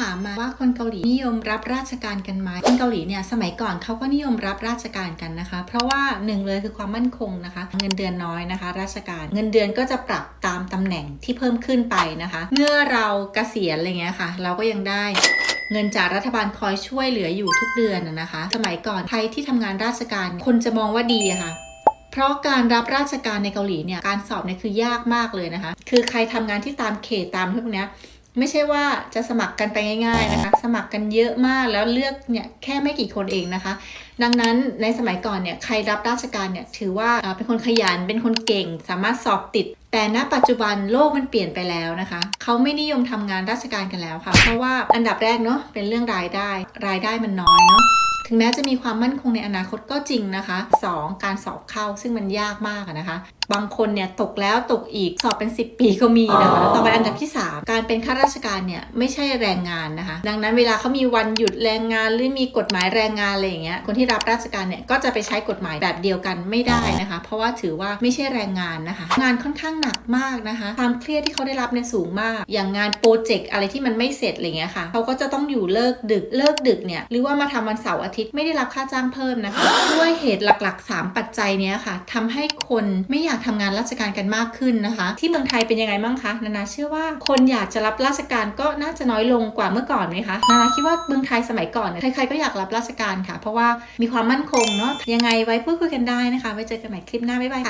ถามมาว่าคนเกาหลีนิยมรับราชการกันไหมคนเกาหลีเนี่ยสมัยก่อนเขาก็นิยมรับราชการกันนะคะ เพราะว่าหนึ่งเลยคือความมั่นคงนะคะ เงินเดือนน้อยนะคะ ราชการเงินเดือนก็จะปรับตามตำแหน่งที่เพิ่มขึ้นไปนะคะ เมื่อเราเกษียณอะไรเงี้ยค่ะ เราก็ยังได้เงินจากรัฐบาลคอยช่วยเหลืออยู่ทุกเดือนนะคะ สมัยก่อนใครที่ทำงานราชการ คนจะมองว่าดีค่ะเพราะการรับราชการในเกาหลีเนี่ย การสอบเนี่ยคือยากมากเลยนะคะ คือใครทำงานที่ตามเขตตามพวกเนี้ย ไม่ใช่ว่าจะสมัครกันไปง่ายๆนะคะ สมัครกันเยอะมากแล้วเลือกเนี่ยแค่ไม่กี่คนเองนะคะ ดังนั้นในสมัยก่อนเนี่ยใครรับราชการเนี่ยถือว่าเป็นคนขยันเป็นคนเก่ง สามารถสอบติด แต่ณปัจจุบันโลกมันเปลี่ยนไปแล้วนะคะเขาไม่นิยมทำงานราชการกันแล้วค่ะ เพราะว่าอันดับแรกเนาะเป็นเรื่องรายได้ รายได้มันน้อยเนาะถึงแม้จะมีความมั่นคงในอนาคตก็จริงนะคะ 2. การสอบเข้าซึ่งมันยากมากนะคะ บางคนเนี่ยตกแล้วตกอีกสอบเป็น 10 ปีก็มีนะคะต่อไปอันดับที่ 3 การเป็นข้าราชการเนี่ยไม่ใช่แรงงานนะคะ ดังนั้นเวลาเขามีวันหยุดแรงงานหรือมีกฎหมายแรงงานอะไรอย่างเงี้ยคนที่รับราชการเนี่ยก็จะไปใช้กฎหมายแบบเดียวกันไม่ได้นะคะ เพราะว่าถือว่าไม่ใช่แรงงานนะคะ งานค่อนข้างหนักมากนะคะ ความเครียดที่เขาได้รับเนี่ยสูงมาก อย่างงานโปรเจกต์อะไรที่มันไม่เสร็จอะไรเงี้ยค่ะเขาก็จะต้องอยู่เลิกดึกเลิกดึกเนี่ยหรือว่ามาทำวันเสาร์อาทิตย์ไม่ได้รับค่าจ้างเพิ่มนะคะด้วยเหตุหลักๆ 3 ปัจจัยเนี้ยค่ะทำให้คนไม่อยากทำงานราชการกันมากขึ้นนะคะ ที่เมืองไทยเป็นยังไงบ้างคะนานาเชื่อว่าคนอยากจะรับราชการก็น่าจะน้อยลงกว่าเมื่อก่อนไหมคะนานาคิดว่าเมืองไทยสมัยก่อนเนี่ยใครๆก็อยากรับราชการค่ะ เพราะว่ามีความมั่นคงเนาะยังไงไว้พูดคุยกันได้นะคะไว้เจอกันใหม่คลิปหน้าบ๊ายบายค่ะ